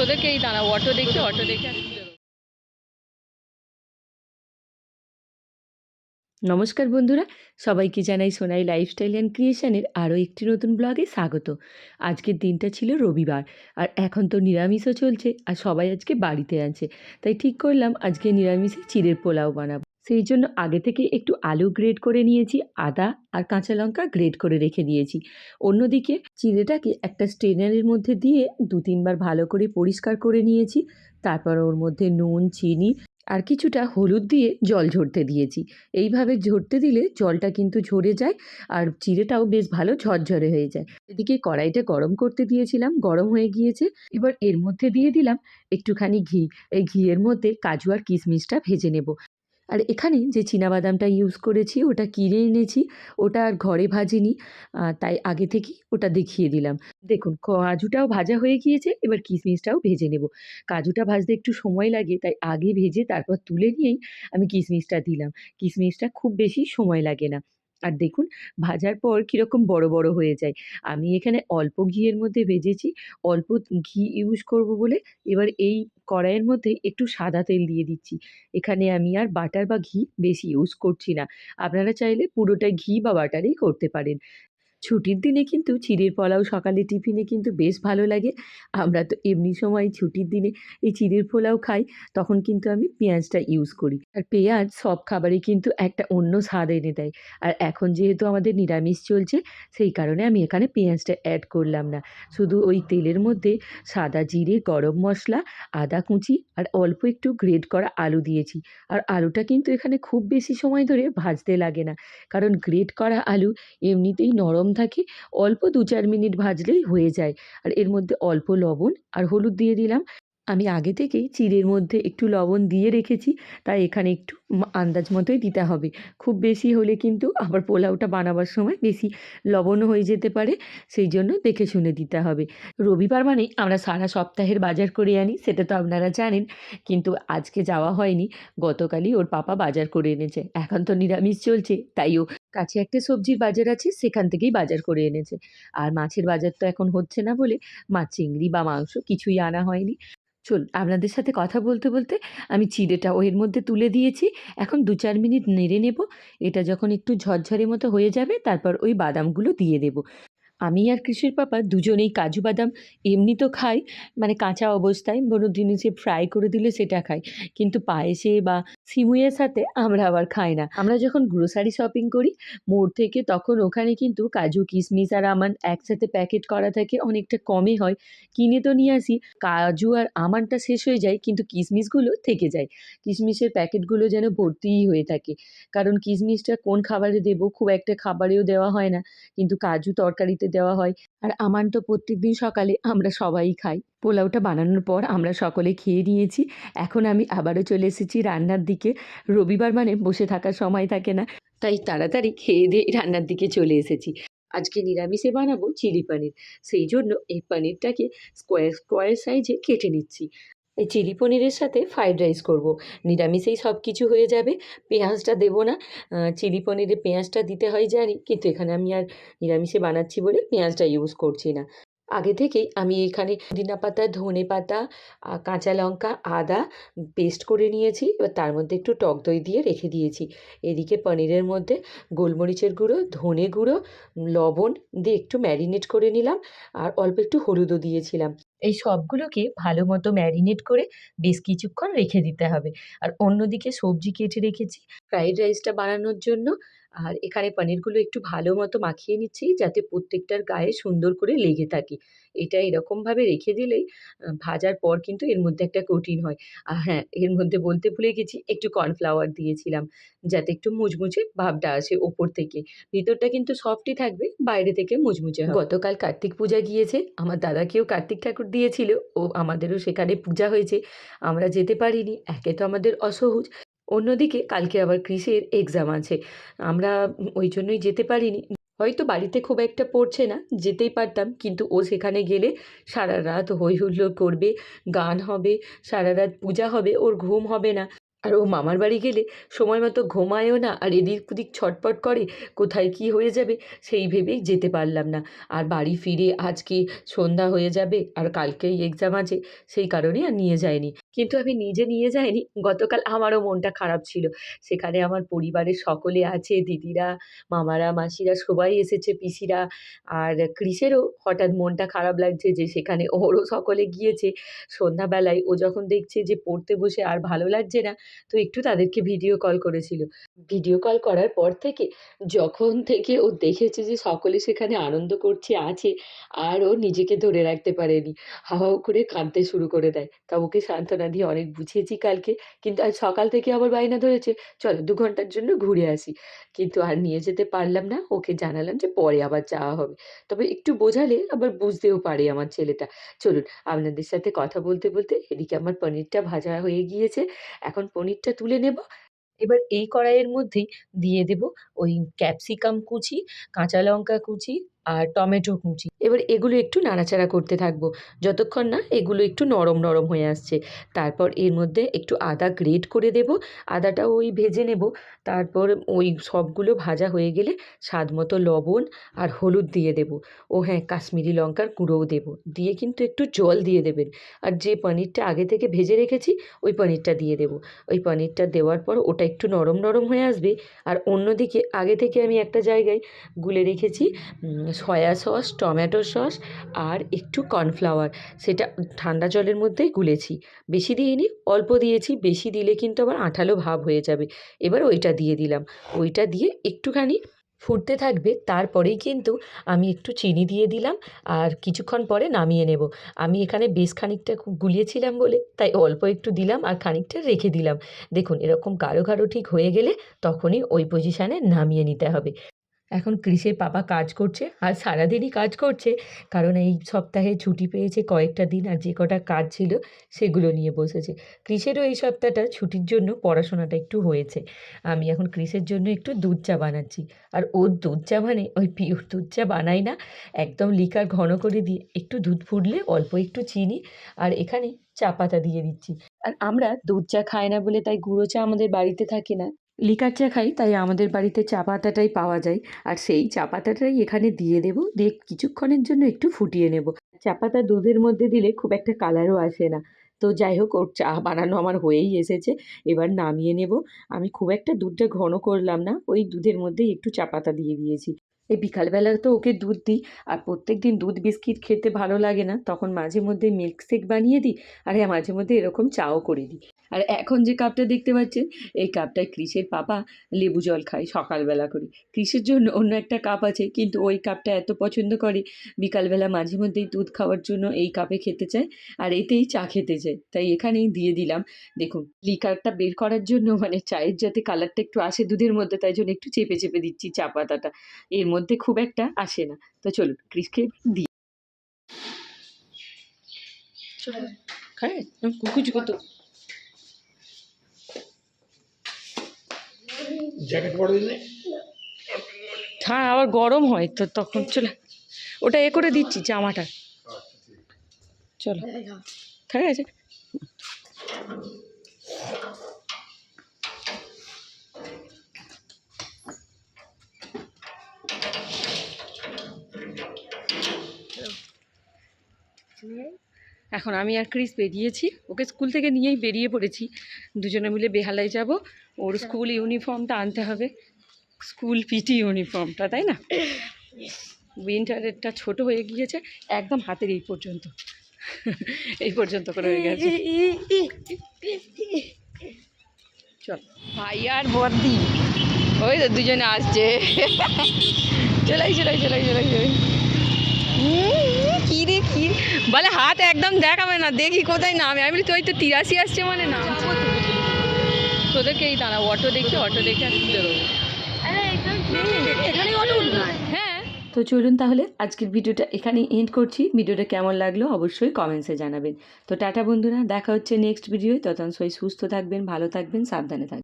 তোদেরকে এই দাঁড়াও অটো দেখি অটো দেখে। নমস্কার বন্ধুরা, সবাইকে জানাই সোনাই লাইফস্টাইল অ্যান্ড ক্রিয়েশনের আরও একটি নতুন ব্লগে স্বাগত। আজকের দিনটা ছিল রবিবার, আর এখন তো নিরামিষও চলছে, আর সবাই আজকে বাড়িতে আছে। তাই ঠিক করলাম, আজকে নিরামিষে চিড়ের পোলাও বানাবো। সেই জন্য আগে থেকে একটু আলু গ্রেড করে নিয়েছি, আদা আর কাঁচা লঙ্কা গ্রেড করে রেখে দিয়েছি। অন্যদিকে চিড়েটাকে একটা স্ট্রেনারের মধ্যে দিয়ে দু তিনবার ভালো করে পরিষ্কার করে নিয়েছি। তারপর ওর মধ্যে নুন, চিনি আর কিছুটা হলুদ দিয়ে জল ঝরতে দিয়েছি। এইভাবে ঝরতে দিলে জলটা কিন্তু ঝরে যায় আর চিড়েটাও বেশ ভালো ঝরঝরে হয়ে যায়। এদিকে কড়াইটা গরম করতে দিয়েছিলাম, গরম হয়ে গিয়েছে। এবার এর মধ্যে দিয়ে দিলাম একটুখানি ঘি। এই ঘিয়ের মধ্যে কাজু আর কিশমিশটা ভেজে নেব। আর এখানে যে বাদামটা ইউজ করেছি, ওটা কিনে এনেছি, ওটা আর ঘরে ভাজিনি তাই আগে থেকেই ওটা দেখিয়ে দিলাম। দেখুন, কাজুটাও ভাজা হয়ে গিয়েছে, এবার কিশমিশটাও ভেজে নেব। কাজুটা ভাজতে একটু সময় লাগে, তাই আগে ভেজে তারপর তুলে নিয়েই আমি কিশমিশটা দিলাম। কিশমিশটা খুব বেশি সময় লাগে না। আর দেখুন, ভাজার পর কীরকম বড় বড় হয়ে যায়। আমি এখানে অল্প ঘিয়ের মধ্যে ভেজেছি। অল্প ঘি ইউজ করব বলে এবার এই কড়াইয়ের মধ্যে একটু সাদা তেল দিয়ে দিচ্ছি। এখানে আমি আর বাটার বা ঘি বেশি ইউজ করছি না। আপনারা চাইলে পুরোটাই ঘি বা বাটারেই করতে পারেন। ছুটির দিনে কিন্তু চিড়ের পোলাও সকালে টিফিনে কিন্তু বেশ ভালো লাগে। আমরা তো এমনি সময় ছুটির দিনে এই চিড়ের পোলাও খাই, তখন কিন্তু আমি পেঁয়াজটা ইউজ করি। আর পেঁয়াজ সব খাবারে কিন্তু একটা অন্য স্বাদ এনে দেয়। আর এখন যেহেতু আমাদের নিরামিষ চলছে, সেই কারণে আমি এখানে পেঁয়াজটা অ্যাড করলাম না। শুধু ওই তেলের মধ্যে সাদা জিরে, গরম মশলা, আদা কুচি আর অল্প একটু গ্রেড করা আলু দিয়েছি। আর আলুটা কিন্তু এখানে খুব বেশি সময় ধরে ভাজতে লাগে না। কারণ গ্রেড করা আলু এমনিতেই নরম থাকে, অল্প দু চার মিনিট ভাজলেই হয়ে যায়। আর এর মধ্যে অল্প লবণ আর হলুদ দিয়ে দিলাম। আমি আগে থেকেই চিড়ের মধ্যে একটু লবণ দিয়ে রেখেছি, তাই এখানে একটু আন্দাজ মতোই দিতে হবে। খুব বেশি হলে কিন্তু আবার পোলাওটা বানাবার সময় বেশি লবণও হয়ে যেতে পারে, সেই জন্য দেখে শুনে দিতে হবে। রবিবার মানে আমরা সারা সপ্তাহের বাজার করে আনি, সেটা তো আপনারা জানেন। কিন্তু আজকে যাওয়া হয়নি, গতকালই ওর পাপা বাজার করে এনেছে। এখন তো নিরামিষ চলছে, তাই ও কাছে একটা সবজির বাজার আছে, সেখান থেকেই বাজার করে এনেছে। আর মাছের বাজার তো এখন হচ্ছে না বলে, মাছ, চিংড়ি বা মাংস কিছুই আনা হয়নি। চল, আপনাদের সাথে কথা বলতে বলতে আমি চিড়েটা ওয়ের মধ্যে তুলে দিয়েছি। এখন দু চার মিনিট নেড়ে নেব। এটা যখন একটু ঝরঝরে মতো হয়ে যাবে, তারপর ওই বাদামগুলো দিয়ে দেব। আমি আর কৃষির পাপা দুজনেই কাজু বাদাম এমনি তো খাই মানে কাঁচা অবস্থায় বড় জিনিসে ফ্রাই করে দিলে সেটা খাই। কিন্তু পায়েসে বা সিমুইয়ের সাথে আমরা আবার খাই না। আমরা যখন গ্রোসারি শপিং করি, মোড় থেকে তখন ওখানে কিন্তু কাজু, কিশমিশ আর আমার একসাথে প্যাকেট করা থাকে, অনেকটা কমে হয়। কিনে তো নিয়ে আসি, কাজু আর আমানটা শেষ হয়ে যায়, কিন্তু কিশমিশগুলো থেকে যায়। কিশমিশের প্যাকেটগুলো যেন ভর্তিই হয়ে থাকে। কারণ কিশমিশটা কোন খাবারে দেবো, খুব একটা খাবারেও দেওয়া হয় না। কিন্তু কাজু তরকারিতে দেওয়া হয়। আর আমান তো প্রত্যেকদিন সকালে আমরা সবাই খাই। পোলাওটা বানানোর পর আমরা সকলে খেয়ে নিয়েছি। এখন আমি আবারও চলে এসেছি রান্নার দিকে। রবিবার মানে বসে থাকার সময় থাকে না। তাই তাড়াতাড়ি খেয়ে দিয়ে রান্নার দিকে চলে এসেছি। আজকে নিরামিষে বানাবো চিলি পনির। সেই জন্য এই পনিরটাকে স্কোয়ার স্কোয়ার সাইজে কেটে নিচ্ছি। এই চিলি পনিরের সাথে ফ্রাইড রাইস করব। নিরামিষেই সব কিছু হয়ে যাবে, পেঁয়াজটা দেবো না। চিলি পনিরে পেঁয়াজটা দিতে হয় জানি, কিন্তু এখানে আমি আর নিরামিষে বানাচ্ছি বলে পেঁয়াজটা ইউজ করছি না। আগে থেকেই আমি এখানে পুদিনা পাতা, ধনে পাতা কাঁচা লঙ্কা, আদা পেস্ট করে নিয়েছি। এবার তার মধ্যে একটু টক দই দিয়ে রেখে দিয়েছি। এদিকে পনিরের মধ্যে গোলমরিচের গুঁড়ো, ধনে গুঁড়ো, লবণ দিয়ে একটু ম্যারিনেট করে নিলাম। আর অল্প একটু হলুদও দিয়েছিলাম। এই সবগুলোকে ভালো মতো ম্যারিনেট করে বেশ কিছুক্ষণ রেখে দিতে হবে। আর অন্যদিকে সবজি কেটে রেখেছি। ফ্রাইড রাইসটা বানানোর জন্য। আর এখানে পনিরগুলো একটু ভালো মতো মাখিয়ে নিচ্ছি, যাতে প্রত্যেকটার গায়ে সুন্দর করে লেগে থাকে। এটা এরকমভাবে রেখে দিলেই ভাজার পর কিন্তু এর মধ্যে একটা কোটিন হয়। আর হ্যাঁ এর মধ্যে বলতে ভুলে গেছি, একটু কর্নফ্লাওয়ার দিয়েছিলাম, যাতে একটু মুচমুচে ভাবটা আসে ওপর থেকে। ভিতরটা কিন্তু সফটই থাকবে, বাইরে থেকে মুচমুচে গতকাল কার্তিক পূজা গিয়েছে, আমার দাদাকেও কার্তিক ঠাকুর দিয়েছিল, ও আমাদেরও সেখানে পূজা হয়েছে। আমরা যেতে পারিনি, একে তো আমাদের অসহজ। অন্যদিকে কালকে আবার কৃষির এক্সাম আছে। আমরা ওই জন্যই যেতে পারিনি। হয়তো বাড়িতে খুব একটা পড়ছে না, যেতেই পারতাম, কিন্তু ও সেখানে গেলে সারা রাত হৈ হুল্লোড় করবে, গান হবে, সারা রাত পূজা হবে, ওর ঘুম হবে না। আর ও মামার বাড়ি গেলে সময় মতো ঘুমায়ও না আর এদিক ওদিক ছটপট করে, কোথায় কী হয়ে যাবে সেই ভেবেই যেতে পারলাম না। আর বাড়ি ফিরে আজকে সন্ধ্যা হয়ে যাবে আর কালকেই এক্সাম আছে সেই কারণে আর নিয়ে যায়নি কিন্তু আমি নিজে নিয়ে যাইনি, গতকাল আমারও মনটা খারাপ ছিল। সেখানে আমার পরিবারের সকলে আছে, দিদিরা, মামারা, মাসিরা, সবাই এসেছে, পিসিরা আর ক্রিসেরও হঠাৎ মনটা খারাপ লাগছে যে সেখানে ওরও সকলে গিয়েছে। সন্ধ্যাবেলায় ও যখন দেখছে যে পড়তে বসে আর ভালো লাগছে না তো একটু তাদেরকে ভিডিও কল করেছিল। ভিডিও কল করার পর থেকে যখন থেকে ও দেখেছে যে সকলে সেখানে আনন্দ করছে, আছে, আর ও নিজেকে ধরে রাখতে পারেনি। হাওয়াও করে কাঁদতে শুরু করে দেয়। তা ওকে সান্ত্বনা দিয়ে অনেক বুঝিয়েছি কালকে, কিন্তু আজ সকাল থেকে আবার বায়না ধরেছে। চলো দু ঘণ্টার জন্য ঘুরে আসি। কিন্তু আর নিয়ে যেতে পারলাম না। ওকে জানালাম যে পরে আবার যাওয়া হবে। তবে একটু বোঝালে আবার বুঝতেও পারে আমার ছেলেটা। চলুন, আপনাদের সাথে কথা বলতে বলতে এদিকে আমার পনিরটা ভাজা হয়ে গিয়েছে। এখন পনিরটা তুলে নেব। এবার এই কড়াইয়ের মধ্যেই দিয়ে দেব ওই ক্যাপসিকাম কুচি, কাঁচা লঙ্কা কুচি আর টমেটো কুচি। এবার এগুলো একটু নাড়াচাড়া করতে থাকব। যতক্ষণ না এগুলো একটু নরম নরম হয়ে আসছে। তারপর এর মধ্যে একটু আদা গ্রেট করে দেব। আদাটাও ওই ভেজে নেব। তারপর ওই সবগুলো ভাজা হয়ে গেলে স্বাদ মতো লবণ আর হলুদ দিয়ে দেব। ও হ্যাঁ কাশ্মীরি লঙ্কার গুঁড়োও দেব। দিয়ে কিন্তু একটু জল দিয়ে দেবেন। আর যে পনিরটা আগে থেকে ভেজে রেখেছি, ওই পনিরটা দিয়ে দেব। ওই পনিরটা দেওয়ার পর ওটা একটু নরম নরম হয়ে আসবে। আর অন্যদিকে আগে থেকে আমি একটা জায়গায় গুলে রেখেছি সয়া সস, টমেটো সস আর একটু কর্নফ্লাওয়ার। সেটা ঠান্ডা জলের মধ্যেই গুলেছি। বেশি দিইনি, অল্প দিয়েছি। বেশি দিলে কিন্তু আবার আঠালো ভাব হয়ে যাবে। এবার ওইটা দিয়ে দিলাম। ওইটা দিয়ে একটুখানি ফুটতে থাকবে। তারপরেই কিন্তু আমি একটু চিনি দিয়ে দিলাম আর কিছুক্ষণ পরে নামিয়ে নেব। আমি এখানে বেশ খানিকটা খুব গুলিয়েছিলাম বলে, তাই অল্প একটু দিলাম আর খানিকটা রেখে দিলাম। দেখুন, এরকম গাঢ় গাঢ় ঠিক হয়ে গেলে তখনই ওই পজিশানে নামিয়ে নিতে হবে। এখন ক্রিসের পাপা কাজ করছে আর সারাদিনই কাজ করছে। কারণ এই সপ্তাহে ছুটি পেয়েছে কয়েকটা দিন আর যে কটা কাজ ছিল সেগুলো নিয়ে বসেছে। ক্রিসেরও এই সপ্তাহটা ছুটির জন্য পড়াশোনাটা একটু হয়েছে। আমি এখন ক্রিসের জন্য একটু দুধ চা বানাচ্ছি। আর ওর দুধ চা মানে ওই পিওর দুধ চা বানাই না। একদম লিকার ঘন করে দিয়ে একটু দুধ ফুটলে অল্প একটু চিনি আর এখানে চা পাতা দিয়ে দিচ্ছি। আর আমরা দুধ চা খাই না বলে তাই গুঁড়ো চা আমাদের বাড়িতে থাকে না। লিকার চা খাই, তাই আমাদের বাড়িতে চা পাতাটাই পাওয়া যায়। আর সেই চা পাতাটাই এখানে দিয়ে দেব, দিয়ে কিছুক্ষণের জন্য একটু ফুটিয়ে নেব। চা পাতা দুধের মধ্যে দিলে খুব একটা কালারও আসে না। তো যাই হোক, ওর চা বানানো আমার হয়েই এসেছে, এবার নামিয়ে নেব। আমি খুব একটা দুধটা ঘন করলাম না, ওই দুধের মধ্যেই একটু চা পাতা দিয়ে দিয়েছি। এই বিকালবেলা তো ওকে দুধ দিই, আর প্রত্যেক দিন দুধ বিস্কিট খেতে ভালো লাগে না। তখন মাঝে মধ্যে মিল্কশেক বানিয়ে দিই, আর হ্যাঁ মাঝে মধ্যে এরকম চাও করে দিই। আর এখন যে কাপটা দেখতে পাচ্ছেন, এই কাপটায় ক্রিসের পাপা লেবু জল খায় সকালবেলা করে। ক্রিসের জন্য অন্য একটা কাপ আছে, কিন্তু ওই কাপটা এত পছন্দ করে, বিকালবেলা মাঝে মধ্যেই দুধ খাওয়ার জন্য এই কাপে খেতে চায়, আর এতেই চা খেতে চায়। তাই এখানেই দিয়ে দিলাম। দেখুন লিকারটা বের করার জন্য মানে চায়ের যাতে কালারটা একটু আসে দুধের মধ্যে, তাই জন্য একটু চেপে চেপে দিচ্ছি চা পাতাটা। এর মধ্যে খুব একটা আসে না। তো চলুন ক্রিসকে দিই খায় কত জ্যাকেট পরে দিলে? হ্যাঁ আবার গরম হয় তো তখন চলে। ওটা এ করে দিচ্ছি জামাটা। চলো। ঠিক আছে। এখন আমি আর ক্রিস বেরিয়েছি। ওকে স্কুল থেকে নিয়েই বেরিয়ে পড়েছি। দুজনে মিলে বেহালায় যাব। ওর স্কুল ইউনিফর্মটা আনতে হবে। স্কুল পিটি ইউনিফর্মটা তাই না? উইন্টারেরটা ছোট হয়ে গিয়েছে। একদম হাতের এই পর্যন্ত। এই পর্যন্ত করে হয়ে গেছে। চল। ভাই আর বর্দি। ওই তো দুজনে আসছে। চলাই চলাই চলাই চলাই চলাই কি বলে, হাত একদম দেখাবে না, দেখি কোথায় নামে। আমি বলি, তুই তো তিরাশি আসছে মানে না। তোদেরকে এই দাঁড়া অটো দেখি, অটো দেখে আর তুলে দেবো হ্যাঁ। তো চলুন তাহলে, আজকের ভিডিওটা এখানেই এন্ড করছি। ভিডিওটা কেমন লাগল অবশ্যই কমেন্টসে জানাবেন। তো টাটা বন্ধুরা, দেখা হচ্ছে নেক্সট ভিডিওয় ততক্ষণ সবাই সুস্থ থাকবেন, ভালো থাকবেন, সাবধানে থাকবেন।